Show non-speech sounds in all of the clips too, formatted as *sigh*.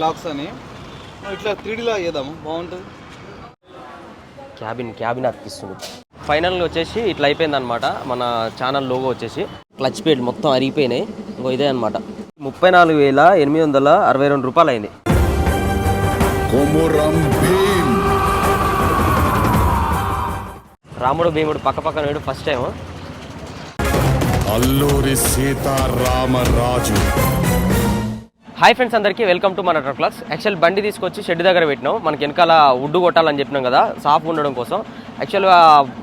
Blogs అని. ఇట్లా త్రీడీలో చేద్దాము బాగుంటుంది. క్యాబిన్ క్యాబిన్ అతికిస్తుంది ఫైనల్గా వచ్చేసి ఇట్లా అయిపోయింది అనమాట మన ఛానల్ లోగో వచ్చేసి. క్లచ్ ప్లేట్ మొత్తం అరిగిపోయినాయి ఇంకో ఇదే అనమాట ముప్పై నాలుగు వేల ఎనిమిది వందల అరవై రెండు రూపాయలు అయింది రాముడు భీముడు పక్క పక్కన వేడు first time Alluri Sitaramaraju. Hi friends అందరికీ వెల్కమ్ టు మన క్లాస్ యాక్చువల్ బండి తీసుకొచ్చి షెడ్ దగ్గర పెట్టినాం. మనకి వెనకాల వుడ్ కొట్టాలని చెప్పినాం కదా సాఫ్ ఉండడం కోసం. యాక్చువల్గా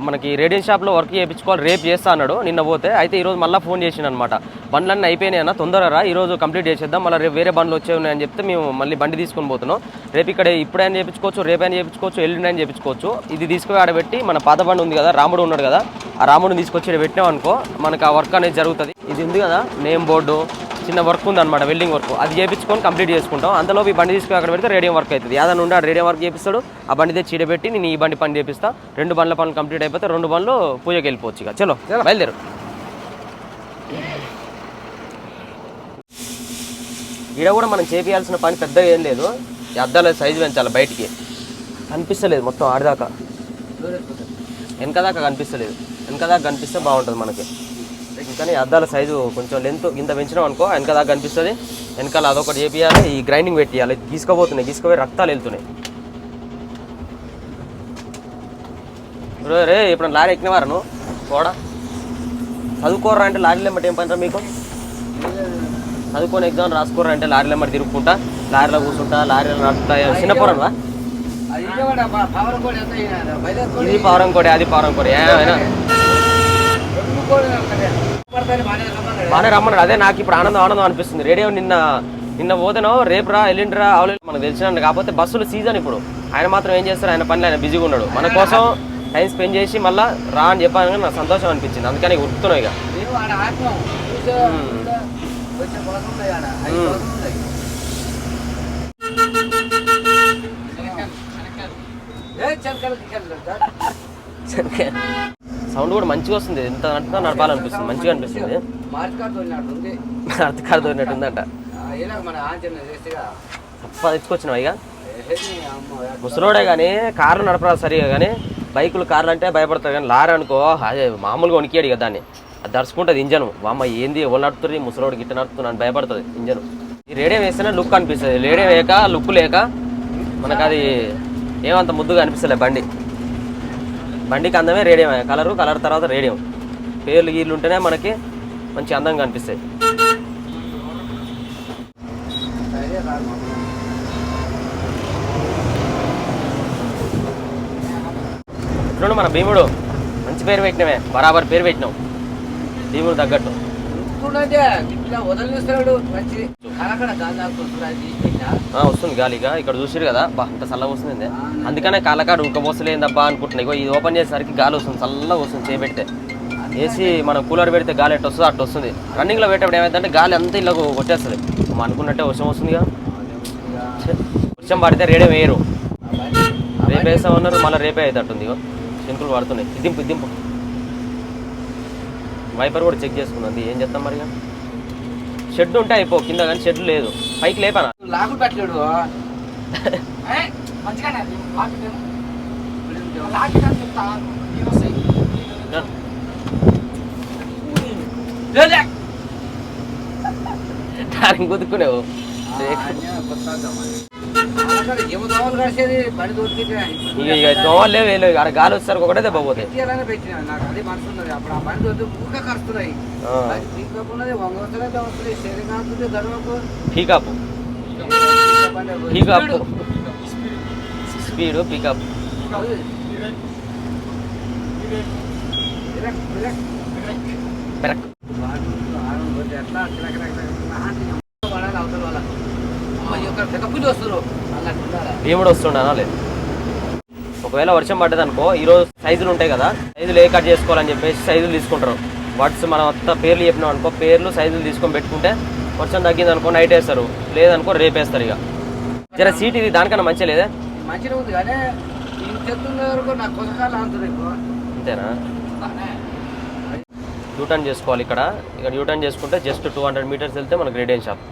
మనకి రేడియన్ షాప్లో వర్క్ చేయించుకోవాలి రేపు చేస్తా అన్నాడు. నిన్న పోతే అయితే ఈరోజు మళ్ళీ ఫోన్ చేసిన అనమాట బండ్లన్నీ అయిపోయినాయి అన్న తొందరగా ఈరోజు కంప్లీట్ చేసేద్దాం. మళ్ళీ రేపు వేరే బండ్లు వచ్చే ఉన్నాయని చెప్తే మేము మళ్ళీ బండి తీసుకొని పోతున్నాం. రేపు ఇక్కడ ఇప్పుడైనా చేయించుకోవచ్చు రేపైనా చేయించుకోవచ్చు ఎల్లుండి అయినా చేయించుకోవచ్చు. ఇది తీసుకుని ఆడబెట్టి మన పాత బండి ఉంది కదా రాముడు ఉన్నాడు కదా ఆ రాముడిని తీసుకొచ్చి పెట్టినాం అనుకో మనకు ఆ వర్క్ అనేది జరుగుతుంది. ఇది ఉంది కదా నేమ్ బోర్డు చిన్న వర్క్ ఉంది అనమాట వెల్డింగ్ వర్క్ అది చేయించుకొని కంప్లీట్ చేసుకుంటాం. అందులో ఈ బండి తీసుకుని అక్కడ పెడితే రేడియం వర్క్ అవుతుంది. యాదన్న ఉండి ఆ రేడియం వర్క్ చేపిస్తాడు. ఆ బండి తెచ్చి చీడబెట్టి నేను ఈ బండి పని చేపిస్తా. రెండు బండ్ల పనులు కంప్లీట్ అయిపోతే రెండు బండ్లు పూజకి వెళ్ళిపోవచ్చు ఇక. చలో బయలుదేరు. ఈడ కూడా మనం చేపియాల్సిన పని పెద్దగా ఏం లేదు. ఈ అద్దాల సైజు పెంచాలి బయటికి. కనిపిస్తలేదు మొత్తం ఆడిదాకా. వెనక దాకా కనిపిస్తలేదు. వెనక దాకా కనిపిస్తే బాగుంటుంది మనకి. కానీ అద్దాల సైజు కొంచెం లెంత్ ఇంత పెంచినాం అనుకో వెనక దాకా కనిపిస్తుంది. వెనకాల అదొకటి చేపియాలి ఈ గ్రైండింగ్ పెట్టియాలి గీసుకోబోతున్నాయి గీసుకోపోయి రక్తాలు వెళ్తున్నాయి. రే, రే ఇప్పుడు లారీ ఎక్కినవారా నువ్వు? కూడా చదువుకోరా అంటే లారీలు ఎమ్మటి ఏం పనిరా మీకు? చదువుకొని ఎగ్జామ్ రాసుకోరా అంటే లారీలు ఎమ్మటి తిరుగుకుంటా లారీలో కూర్చుంటా లారీలో నడుపుతా. చిన్నపోరనువా ఇది పవరం కోడి అది పవరం కోడి. ఏమైనా? బాగానే రమ్మన్నాడు. అదే నాకు ఇప్పుడు ఆనందం ఆనందం అనిపిస్తుంది. రేడియో నిన్న నిన్న పోతేనో రేపు రా ఎల్లుండి అవలే మనకు తెలిసిన కాకపోతే బస్సులు సీజన్ ఇప్పుడు. ఆయన మాత్రం ఏం చేస్తారు? ఆయన పనులు ఆయన బిజీగా ఉన్నాడు. మన కోసం టైం స్పెండ్ చేసి మళ్ళీ రా అని చెప్పాను నాకు సంతోషం అనిపించింది. అందుకని ఉరుకుతున్నాయి ఇక. సౌండ్ కూడా మంచిగా వస్తుంది. ఎంత నడుపుతా నడపాలనిపిస్తుంది. మంచిగా అనిపిస్తుంది. అర్థకాలు దొరినట్టుందంట *laughs* తప్ప తెచ్చుకొచ్చినావు ఇక? ముసలోడే కానీ కార్లు నడపరాదు సరిగా కానీ బైకులు కార్లు అంటే భయపడతారు కానీ లారీ అనుకో అదే మామూలుగా వణికాడు ఇక దాన్ని. అది దర్చుకుంటుంది ఇంజన్. అమ్మ ఏంది ఎవరు నడుపుతుంది ముసలోడు గిట్ట నడుపుతున్నాను భయపడుతుంది ఇంజన్. ఈ రేడియం వేస్తేనే లుక్ అనిపిస్తుంది. రేడియం వేయక లుక్ లేక మనకు అది ఏమంత ముద్దుగా అనిపిస్తలే బండి. బండికి అందమే రేడియం. కలరు కలర్ తర్వాత రేడియం. పేర్లు గీర్లు ఉంటేనే మనకి మంచి అందంగా అనిపిస్తాయి. ఇప్పుడు మన భీముడు. మంచి పేరు పెట్టినవే బరాబర్ పేరు పెట్టినాం. భీముడు తగ్గట్టు. వదిలిస్తాడు మంచి వస్తుంది గాలిగా. ఇక్కడ చూసిరు కదా? బా ఇంత చల్లగా వస్తుంది అందుకనే కాళ్ళకాడు ఉక్కబోసలేదబ్బా అనుకుంటున్నా. ఇగో ఇది ఓపెన్ చేసేసరికి గాలి వస్తుంది. చల్లగా వస్తుంది చేపెడితే. ఏసీ మనం కూలర్ పెడితే గాలి ఎట్టు వస్తుంది అట్టు వస్తుంది. రన్నింగ్లో పెట్టేప్పుడు ఏమైందంటే గాలి అంతా ఇలా కొట్టేస్తుంది. మనం అనుకున్నట్టే వర్షం వస్తుందిగా. ఛే, వర్షం పడితే రేడియో వేయరు. రేపు వేస్తామన్నారు మళ్ళీ రేపే అవుతుంటుంది ఇగో సింపుల్ పడుతున్నాయి దింపు దింపు. వైపర్ కూడా చెక్ చేసుకున్నది ఏం చేస్తాం మరి? షెడ్ ఉంటే అయిపో కింద కానీ షెడ్ లేదు. పైకి లేపానా? లాగులు పెట్టలేడు. *laughs* కుదుకునేవు ఇక దోమలు లేవు ఏం లేవు. ఆడ గాలి వచ్చేసరికి ఒకటే దెబ్బ పోతాయి పీకప్ పీకప్ స్పీడ్ పికప్ పెరక్ ఎట్లా అవతల వాళ్ళ వస్తున్నారు భీముడు వస్తుండ లేదు? ఒకవేళ వర్షం పడ్డది అనుకో ఈరోజు సైజులు ఉంటాయి కదా సైజులు ఏ కట్ చేసుకోవాలని చెప్పేసి సైజులు తీసుకుంటారు. వాట్స్ మనం అంతా పేర్లు చెప్పినాం అనుకో పేర్లు సైజులు తీసుకొని పెట్టుకుంటే వర్షం తగ్గింది అనుకో నైట్ వేస్తారు. లేదనుకో రేపు వేస్తారు ఇక. జర సీట్ ఇది దానికన్నా మంచిగా లేదా? అంతేనా? యూటర్న్ చేసుకోవాలి ఇక్కడ. ఇక్కడ యూటర్న్ చేసుకుంటే జస్ట్ టూ హండ్రెడ్ మీటర్స్ వెళ్తే మనకు రేడియన్ షాప్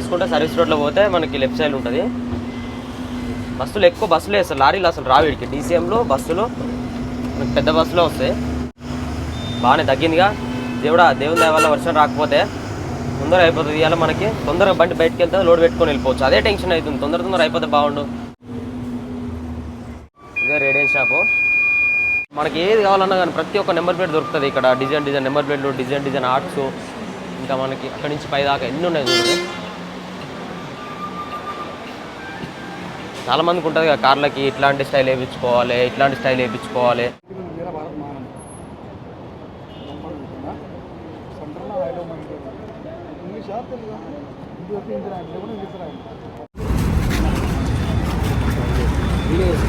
తీసుకుంటే సర్వీస్ రోడ్లో పోతే మనకి లెఫ్ట్ సైడ్ ఉంటుంది. బస్సులు ఎక్కువ బస్సులు వేస్తారు. లారీలు అసలు రావు వీడికి. డీసీఎంలో బస్సులు మనకి పెద్ద బస్సులో వస్తాయి. బాగానే తగ్గిందిగా. దేవుడా దేవుని దేవాల వల్ల వర్షం రాకపోతే తొందరగా అయిపోతుంది. ఇవాళ మనకి తొందరగా బండి బయటకు వెళ్తే లోడ్ పెట్టుకొని వెళ్ళిపోవచ్చు. అదే టెన్షన్ అవుతుంది. తొందర తొందర అయిపోతే బాగుండు. ఇదే రేడియన్ షాపు. మనకి ఏది కావాలన్నా కానీ ప్రతి ఒక్క నెంబర్ ప్లేట్ దొరుకుతుంది ఇక్కడ. డిజైన్ డిజైన్ నెంబర్ ప్లేట్లు డిజైన్ డిజైన్ ఆర్ట్స్. ఇంకా మనకి అక్కడి నుంచి పై దాకా ఎన్ని ఉన్నాయి చూడండి చాలా మందికి ఉంటుంది కదా కార్లకి ఇట్లాంటి స్టైల్ వేయించుకోవాలి ఇట్లాంటి స్టైల్ వేయించుకోవాలి ఇంగ్లీష్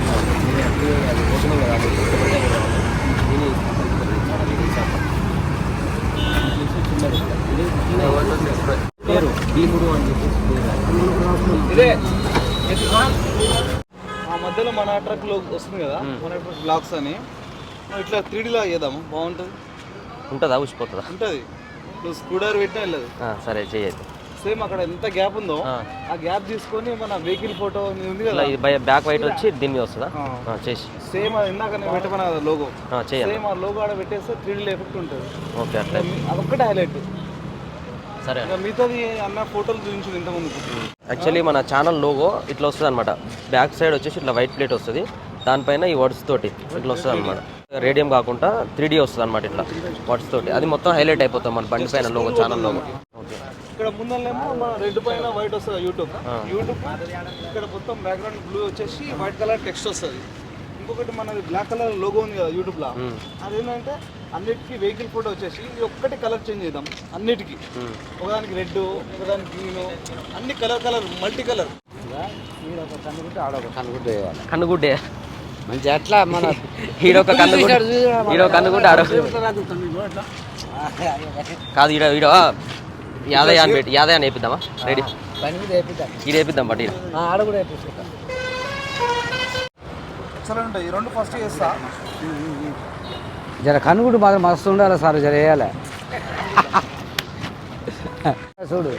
భీముడు అని చెప్పేసి ఇదే ఆ మధ్యలో మన ట్రక్లో వస్తుంది కదా మన బ్లాక్స్ అని. ఇట్లా త్రీ లా చేద్దాము? బాగుంటుంది. ఉంటుందా? ఊసిపోతుందా? ఉంటుంది. నువ్వు స్కూటర్ పెట్టినా వెళ్ళదు. సరే చేయొద్దు. సేమ్ అక్కడ ఎంత గ్యాప్ ఉందో ఆ. గ్యాప్ తీసుకొని మన వెహికల్ ఫోటో ఉంది కదా. బ్యాక్ వైట్ వచ్చి దీని మీద వస్తుందా? చేసి. సేమ్ అది ఇందాక నేను పెట్టమన్నా కదా లోగో సేమ్ ఆ లోగో ఆడ పెట్టేస్తే త్రీ ఎఫెక్ట్ ఉంటుంది. ఓకే అట్లా అదొక్కటే హైలైట్ సరే. మిగతాది అన్న ఫోటోలు చూపించింది ఇంతకుముందు యాక్చువల్లీ మన ఛానల్ లోగో ఇట్లా వస్తుంది అనమాట బ్యాక్ సైడ్ వచ్చేసి ఇట్లా వైట్ ప్లేట్ వస్తుంది. దానిపైన ఈ వర్డ్స్ తోటి ఇట్లా వస్తుంది అనమాట రేడియం కాకుండా త్రీ డీ వస్తుంది అనమాట ఇట్లా వర్డ్స్ తోటి. అది మొత్తం హైలైట్ అయిపోతుంది మన బండి పైన లోగో ఛానల్ లోగో ఓకే ఇక్కడ ముందరేమో మన రెడ్ పైన వైట్ వస్తుంది యూట్యూబ్ యూట్యూబ్ ఇక్కడ మొత్తం బ్యాక్గ్రౌండ్ బ్లూ వచ్చేసి వైట్ కలర్ టెక్స్ట్ వస్తుంది. ఇంకొకటి మనది బ్లాక్ కలర్ లోగో ఉంది కదా యూట్యూబ్లో. అదేంటంటే అన్నిటికీ వెహికల్ ఫోటో వచ్చేసి ఇది ఒక్కటి కలర్ చేంజ్ చేద్దాం. అన్నిటికీ. ఒకదానికి రెడ్ ఒకదానికి గ్రీన్ అన్ని కలర్ కలర్ మల్టీ కలర్ కన్నుగుడ్డే. మంచి అట్లా మన కన్నుగుడ్డ. ఈడొక కన్నుగుడ్డ ఆడో. కాదు ఈడ ఈడ యాదయ్య అని పెట్టి యాదయ్య అని వేపిద్దామా? రెడీ మీద వేపిద్దాం. ఈడ వేపిద్దాం బట్ ఈడ. ఆడ కూడా ఎక్సలెంట్ ఉంటాయి. ఈ రెండు ఫస్ట్ చేస్తా. జర కనుగుడు మాత్రం మస్తు ఉండాలి సార్ జర వేయాలి. చూడు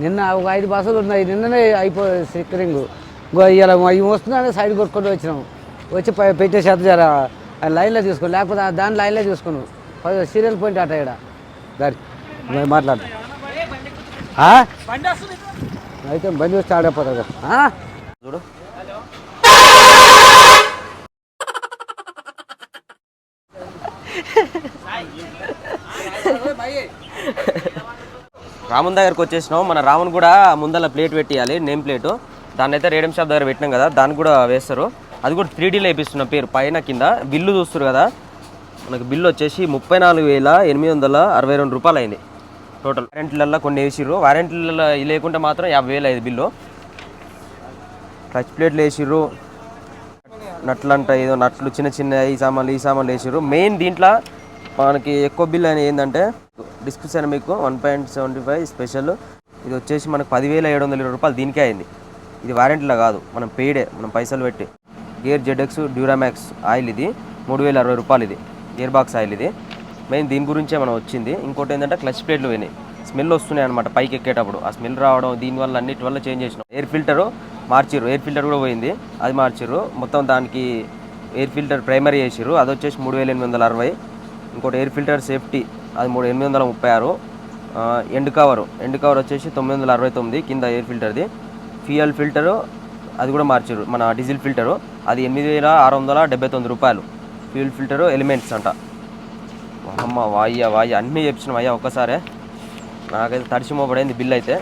నిన్న ఒక ఐదు బస్సులు ఉన్నాయి నిన్ననే అయిపోయి స్టిక్కరింగ్. ఇంకో ఇవాళ ఇవి వస్తున్నానే సైడ్ కొట్టుకుంటూ వచ్చినాం. వచ్చి పై- పెట్టేసేత జర ఆ లైన్లో తీసుకో లేకపోతే ఆ దాని లైన్లో తీసుకున్నాం సీరియల్ పాయింట్ అట ఇక్కడ దారి మాట్లాడు. అయితే బండి వస్తే ఆడైపోతుంది కదా. చూడు. రాముని దగ్గరకు వచ్చేసినాం. మన రాముని కూడా ముందల ప్లేట్ పెట్టియాలి నేమ్ ప్లేటు. దాన్ని అయితే రేడియం షాప్ దగ్గర పెట్టినాం కదా దాన్ని కూడా వేస్తారు. అది కూడా త్రీ డీలో వేపిస్తున్నాం పేరు పైన కింద. బిల్లు చూస్తారు కదా మనకు బిల్లు వచ్చేసి ముప్పై నాలుగు వేల ఎనిమిది వందల అరవై రెండు రూపాయలు అయింది టోటల్ వారెంట్లల్లో కొన్ని వేసిర్రు. వారెంట్లలో లేకుంటే మాత్రం యాభై వేలు అయింది బిల్లు. టచ్ ప్లేట్లు వేసిర్రు. నట్లు అంట ఏదో నట్లు చిన్న చిన్న ఈ సామాన్లు ఈ సామాన్లు వేసిర్రు. మెయిన్ దీంట్లో మనకి ఎక్కువ బిల్లు అనేది ఏంటంటే డిస్క్రిప్షన్ మీకు? One point seventy five special. ఇది వచ్చేసి మనకు పదివేల ఏడు వందల ఇరవై రూపాయలు దీనికే అయింది. ఇది వారంటీలో కాదు మనం పెయిడే మనం పైసలు పెట్టి. గేర్ జెడ్ఎక్స్ డ్యూరామాక్స్ ఆయిల్ ఇది మూడు వేల అరవై రూపాయలు ఇది. గేర్ బాక్స్ ఆయిల్ ఇది. మెయిన్ దీని గురించే మనం వచ్చింది. ఇంకోటి ఏంటంటే క్లచ్ ప్లేట్లు పోయినాయి. స్మెల్ వస్తున్నాయి అనమాట పైకి ఎక్కేటప్పుడు. ఆ స్మెల్ రావడం దీనివల్ల అన్నిటి వల్ల చేంజ్ చేసినాం. ఎయిర్ ఫిల్టరు మార్చిర్రు. ఎయిర్ ఫిల్టర్ కూడా పోయింది. అది మార్చిర్రు. మొత్తం దానికి ఎయిర్ ఫిల్టర్ ప్రైమరీ వేసిర్రు అది వచ్చేసి మూడు వేల ఎనిమిది వందల అరవై. ఇంకోటి ఎయిర్ ఫిల్టర్ సేఫ్టీ అది మూడు ఎనిమిది వందల ముప్పై ఆరు. End cover. ఎండ్ కవర్ వచ్చేసి తొమ్మిది వందల అరవై తొమ్మిది కింద ఎయిర్ ఫిల్టర్ది ఫ్యూయల్ ఫిల్టరు అది కూడా మార్చారు మన డీజిల్ ఫిల్టరు అది ఎనిమిది వేల ఆరు వందల డెబ్బై తొమ్మిది రూపాయలు. ఫ్యూయల్ ఫిల్టరు ఎలిమెంట్స్ అంట. అమ్మ వాయ్య వాయ్య. అన్నీ చెప్పిన అయ్యా ఒక్కసారే. నాకైతే తడిసి బిల్ అయితే.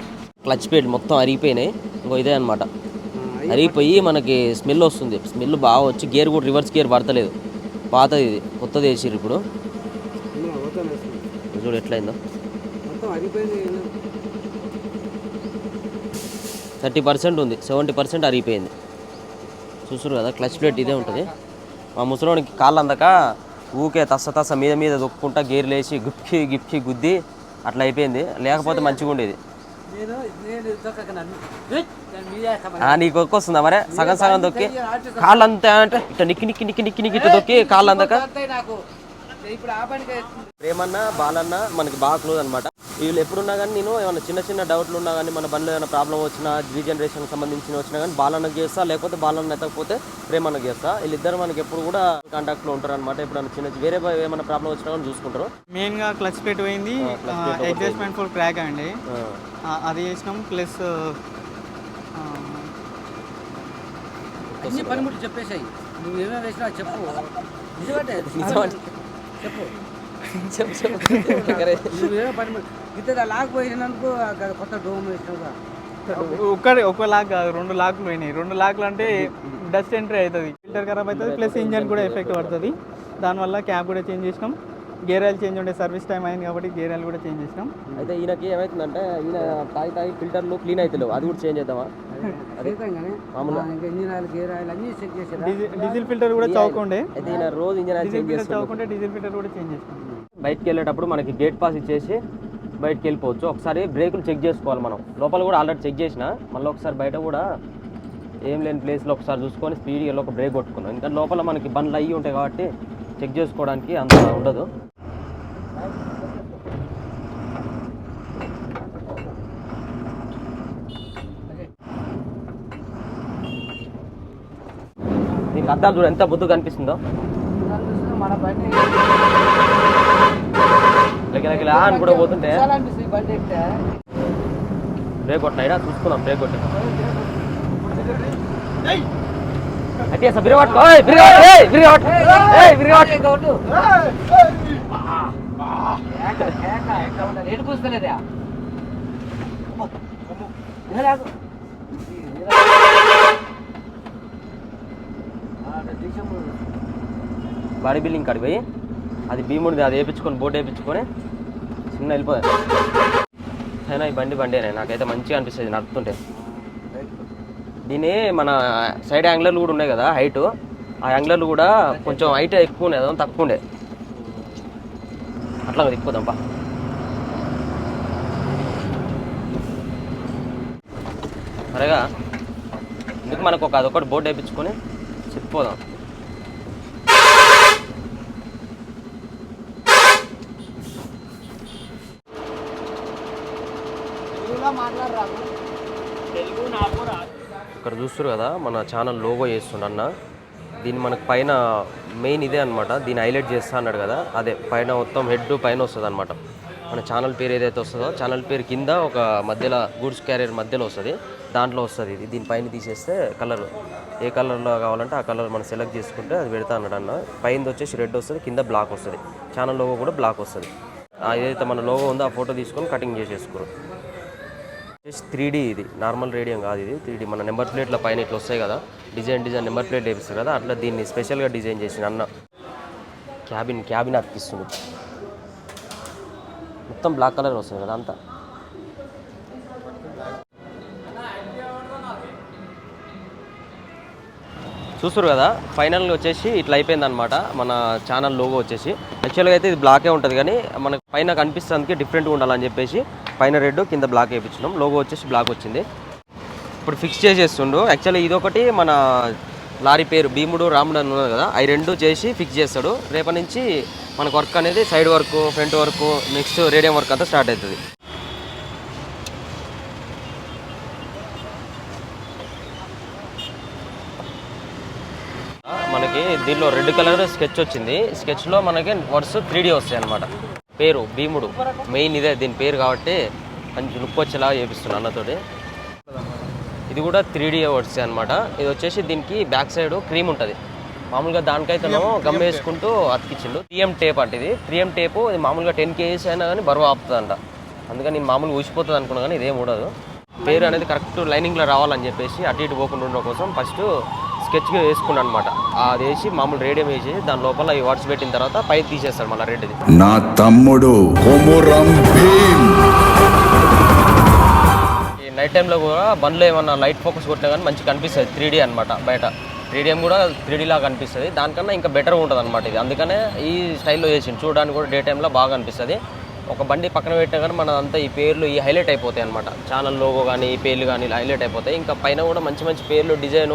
క్లచ్ ప్లేట్ మొత్తం అరిగిపోయినాయి. ఇంకో ఇదే అనమాట అరిగిపోయి మనకి స్మెల్ వస్తుంది. స్మెల్ బాగా వచ్చి గేర్ కూడా రివర్స్ గేర్ పడతలేదు పాతది ఇది కొత్తది వేసిర్రు ఇప్పుడు. చూడు ఎట్లయిందో. థర్టీ పర్సెంట్ ఉంది సెవెంటీ పర్సెంట్ అరిగిపోయింది. చూసారు కదా క్లచ్ ప్లేట్ ఇదే ఉంటుంది. మా ముసలోనికి కాళ్ళు అందక ఊకే తస్స తస్స మీద మీద దొక్కుంటా గేర్లు వేసి గుప్కి గిప్కి గుద్ది అట్లా అయిపోయింది. లేకపోతే మంచిగా ఉండేది. నీకు వస్తుందా మరే? సగం సగం దొక్కి కాళ్ళు అంతా అంటే ఇట్లా నిక్కి నిక్కి నిక్కి నిక్కి నిక్కి ఇట్లా దొక్కి కాళ్ళు అందక ప్రేమన్న బాలన్న మనకి బాగా క్లోజ్ అనమాట వీళ్ళు ఎప్పుడున్నా కానీ నేను ఏమైనా చిన్న చిన్న డౌట్లు ఉన్నా కానీ మన బండిలో ఏమైనా ప్రాబ్లం వచ్చినా రీజనరేషన్ సంబంధించిన వచ్చినా కానీ బాలన్నకు చేస్తా లేకపోతే బాలన్న ఎత్తకపోతే ప్రేమన్నకు చేస్తా. వీళ్ళిద్దరు మనకి ఎప్పుడు కూడా కాంటాక్ట్లో ఉంటారు అనమాట ఎప్పుడైనా చిన్న వేరే ఏమైనా ప్రాబ్లం వచ్చినా కానీ చూసుకుంటారు. మెయిన్గా క్లచ్ ప్లేట్ పోయింది. అడ్జస్ట్మెంట్ ఫుల్ క్రాక్ అండి. అది చేసినాం. ప్లస్ అన్ని పనిముట్లు చెప్పేసాయి నువ్వు ఏమేమి వేసినా చెప్పు. నిజమంటే నిజమంటే. చెప్పు. చెప్పు చెప్పు *laughs* ఇంత లాక్ పోయినందుకు కొత్త డోమ్ ఒక్కటి ఒక లాక్ కాదు రెండు లాక్లు పోయినాయి. రెండు లాక్లు అంటే *laughs* డస్ట్ ఎంట్రీ అవుతుంది. ఫిల్టర్ ఖరాబ్ అవుతుంది ప్లస్ ఇంజన్ కూడా ఎఫెక్ట్ పడుతుంది. దానివల్ల క్యాబ్ కూడా చేంజ్ చేసినాం. గేర్ ఆయిల్ చేంజ్ ఉండే సర్వీస్ టైం అయింది కాబట్టి గేర్ ఆయిల్ కూడా చేంజ్ చేసినాం. అయితే ఈయనకి ఏమవుతుందంటే ఈయన తాగి తాగి ఫిల్టర్లు క్లీన్ అవుతలేవు అది కూడా చేంజ్ చేద్దామా? ఖచ్చితంగానే మామూలుగా. ఆ, ఇంకా ఇంజిన్ ఆయిల్ గేర్ ఆయిల్ అన్నీ చెక్ చేసారా డీజిల్ ఫిల్టర్ కూడా చౌకుండే. అయితే ఈయన రోజు ఇంజన్ ఆయిల్ డీజిల్ చేంజ్ చౌకుంటే డీజిల్ ఫిల్టర్ కూడా చేంజ్ చేసినాం బయటికి వెళ్ళేటప్పుడు మనకి గేట్ పాస్ ఇచ్చేసి బయటికి వెళ్ళిపోవచ్చు. ఒకసారి బ్రేకులు చెక్ చేసుకోవాలి మనం. లోపల కూడా ఆల్రెడీ చెక్ చేసిన మళ్ళీ ఒకసారి బయట కూడా ఏం లేని ప్లేస్లో ఒకసారి చూసుకొని స్పీడ్గా వెళ్ళి ఒక బ్రేక్ కొట్టుకున్నాం. ఇంకా లోపల మనకి బండ్లు అయ్యి ఉంటాయి కాబట్టి చెక్ చేసుకోవడానికి అంత ఉండదు. అద్దాలు చూడు ఎంత బుద్ధు కనిపిస్తుందో మన అని కూడా పోతుంటే బ్రేక్ కొట్టినాయిరా చూసుకుందాం బ్రేక్ కొట్టి అయితే అసలు బిరిగి పట్టుకో బాడీ బిల్డింగ్ కాడికి పోయి అది భీముడిది అది వేయించుకొని బోట్ వేయించుకొని చిన్న వెళ్ళిపోయాను అయినా ఈ బండి బండేనే నాకైతే మంచిగా అనిపిస్తుంది నడుపుతుంటే. దీని మన సైడ్ యాంగ్లర్లు కూడా ఉన్నాయి కదా హైట్. ఆ యాంగ్లర్లు కూడా కొంచెం హైట్ ఎక్కువ ఉన్నాయి తక్కువ ఉండే. అట్లా తిప్పుదాంపా సరేగా? ఎందుకు మనకు ఒక అదొకటి బోర్డు వేయించుకొని చెప్పిపోదాం ఇక్కడ చూస్తారు కదా మన ఛానల్ లోగో చేస్తుండ అన్న. దీన్ని మనకు పైన మెయిన్ ఇదే అనమాట దీన్ని హైలైట్ చేస్తా అన్నాడు కదా అదే పైన మొత్తం హెడ్ పైన వస్తుంది అనమాట మన ఛానల్ పేరు ఏదైతే వస్తుందో ఛానల్ పేరు కింద ఒక మధ్యలో గూడ్స్ క్యారియర్ మధ్యలో వస్తుంది. దాంట్లో వస్తుంది ఇది. దీనిపైన తీసేస్తే కలర్ ఏ కలర్లో కావాలంటే ఆ కలర్ మనం సెలెక్ట్ చేసుకుంటే అది పెడతా అన్నాడు అన్న. పైన వచ్చేసి రెడ్ వస్తుంది కింద బ్లాక్ వస్తుంది. ఛానల్ లోగో కూడా బ్లాక్ వస్తుంది. ఆ ఏదైతే మన లోగో ఉందో ఆ ఫోటో తీసుకొని కటింగ్ చేసేసుకోరు. త్రీ డీ ఇది. నార్మల్ రేడియం కాదు ఇది. త్రీ డీ మన నెంబర్ ప్లేట్ల పైన ఇట్లా వస్తాయి కదా. డిజైన్ డిజైన్ నెంబర్ ప్లేట్ వేపిస్తారు కదా. అట్లా దీన్ని స్పెషల్గా డిజైన్ చేసిన అన్న క్యాబిన్ క్యాబిన్ అతికిస్తుంది మొత్తం బ్లాక్ కలర్ వస్తుంది కదా అంతా. చూస్తారు కదా ఫైనల్ వచ్చేసి ఇట్లా అయిపోయిందనమాట మన ఛానల్ లోగో వచ్చేసి. యాక్చువల్గా అయితే ఇది బ్లాకే ఉంటుంది కానీ మనకు పైన కనిపిస్తుంది డిఫరెంట్గా ఉండాలని చెప్పేసి పైన రెడ్ కింద బ్లాక్ వేయించినాం లోగో వచ్చేసి బ్లాక్ వచ్చింది. ఇప్పుడు ఫిక్స్ చేసేస్తుండు. యాక్చువల్లీ ఇదొకటి మన లారీ పేరు భీముడు రాముడు అని ఉన్నది కదా అవి రెండు చేసి ఫిక్స్ చేస్తాడు. రేపటి నుంచి మనకు వర్క్ అనేది side work front work next radium work అంతా స్టార్ట్ అవుతుంది మనకి దీనిలో రెడ్ కలర్ స్కెచ్ వచ్చింది. స్కెచ్లో మనకి వర్డ్స్ త్రీ డీ వస్తాయి అనమాట పేరు భీముడు. మెయిన్ ఇదే దీని పేరు కాబట్టి మంచి లుక్ వచ్చేలా చేపిస్తున్నాను అన్నతోటి. ఇది కూడా త్రీ డీ వర్డ్స్ అనమాట ఇది వచ్చేసి దీనికి బ్యాక్ సైడ్ క్రీమ్ ఉంటుంది. మామూలుగా దానికైతేనో గమ్ వేసుకుంటూ అతికిచ్చిండు త్రీ టేప్ అంటే ఇది. త్రీ టేపు ఇది మామూలుగా టెన్ కేజీస్ అయినా కానీ బరువు ఆపుతుందంట. అందుకని మామూలుగా ఊసిపోతుంది అనుకున్నా కానీ ఇదేం ఉండదు పేరు అనేది కరెక్ట్ లైనింగ్లో రావాలని చెప్పేసి అటు ఇటు పోకుండా ఉండడం కోసం ఫస్ట్ స్కెచ్గా వేసుకున్నాను అనమాట అది వేసి మామూలు రేడియం వేసి దాని లోపల ఈ వర్డ్స్ పెట్టిన తర్వాత పై తీసేస్తాడు మళ్ళీ రెడ్ది నా తమ్ముడు ఈ నైట్ టైంలో కూడా బండ్లో ఏమన్నా లైట్ ఫోకస్ కొట్టినా కానీ మంచిగా కనిపిస్తుంది. త్రీ డీ అనమాట బయట. త్రీ డీ కూడా త్రీ లాగా కనిపిస్తుంది. దానికన్నా ఇంకా బెటర్గా ఉంటుంది అనమాట ఇది. అందుకనే ఈ స్టైల్లో చేసింది చూడడానికి కూడా డే టైంలో బాగా అనిపిస్తుంది ఒక బండి పక్కన పెట్టినా కానీ మన అంతా ఈ పేర్లు ఈ హైలైట్ అయిపోతాయి అనమాట ఛానల్ లోగో కానీ ఈ పేర్లు కానీ హైలైట్ అయిపోతాయి. ఇంకా పైన కూడా మంచి మంచి పేర్లు డిజైన్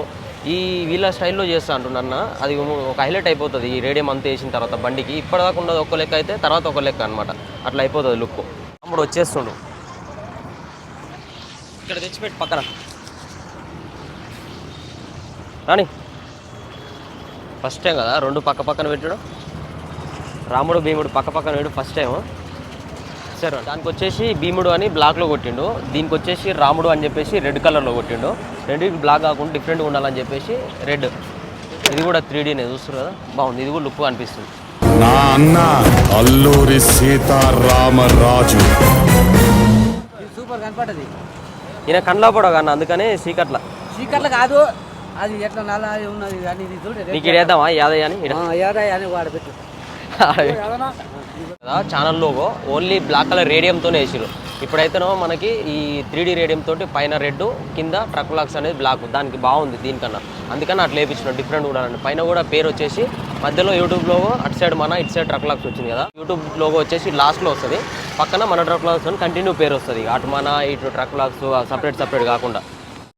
ఈ వీళ్ళ స్టైల్లో చేస్తా అంటున్నా అది ఒక హైలైట్ అయిపోతుంది. ఈ రేడియం అంతా వేసిన తర్వాత బండికి. ఇప్పటిదాకా ఉన్నది ఒక లెక్క అయితే తర్వాత ఒక లెక్క అనమాట అట్లా అయిపోతుంది లుక్. తమ్ముడు వచ్చేస్తుండు. ఇక్కడ తెచ్చిపెట్టి పక్కన. రాని ఫస్ట్ టైం కదా రెండు పక్క పక్కన పెట్టాడు. రాముడు భీముడు పక్క పక్కన పెట్టు ఫస్ట్ టైం సరే దానికి వచ్చేసి భీముడు అని బ్లాక్లో కొట్టిండు. దీనికి వచ్చేసి రాముడు అని చెప్పేసి రెడ్ కలర్లో కొట్టిండు. రెండింటికి బ్లాక్ కాకుండా డిఫరెంట్గా ఉండాలని చెప్పేసి రెడ్ ఇది కూడా త్రీ డీనే చూస్తారు కదా? బాగుంది. ఇది కూడా లుక్ అనిపిస్తుంది. నా అన్న అల్లూరి సీతారామరాజు. ఇది సూపర్ కనపడ్డది. ఈయన కండ్లా పడవ కానీ అందుకనే సీకట్ల చీకట్లు కాదు. అది ఎట్లా నల్ల ఉన్నది కానీ ఇది చూడు నీకు ఇక్కడ వేద్దామా? యాదయ్య అని. ఏడా అని వాడబెట్టు channel logo only black colour రేడియంతోనే వేసిరు ఇప్పుడైతేనో మనకి ఈ త్రీ డీ రేడియం తోటి పైన రెడ్ కింద ట్రక్ లాక్స్ అనేది బ్లాక్ దానికి బాగుంది దీనికన్నా. అందుకని అట్లా వేపించిన డిఫరెంట్ కూడా పైన కూడా పేరు వచ్చేసి మధ్యలో యూట్యూబ్ లోగో అటు సైడ్ మన ఇటు సైడ్ ట్రక్ లాక్స్ వచ్చింది కదా. యూట్యూబ్ లోగో వచ్చేసి లాస్ట్లో వస్తుంది. పక్కన మన ట్రక్ లాక్స్ అని కంటిన్యూ పేరు వస్తుంది అటు మన ఇటు ట్రక్ లాక్స్ సపరేట్ సపరేట్ కాకుండా.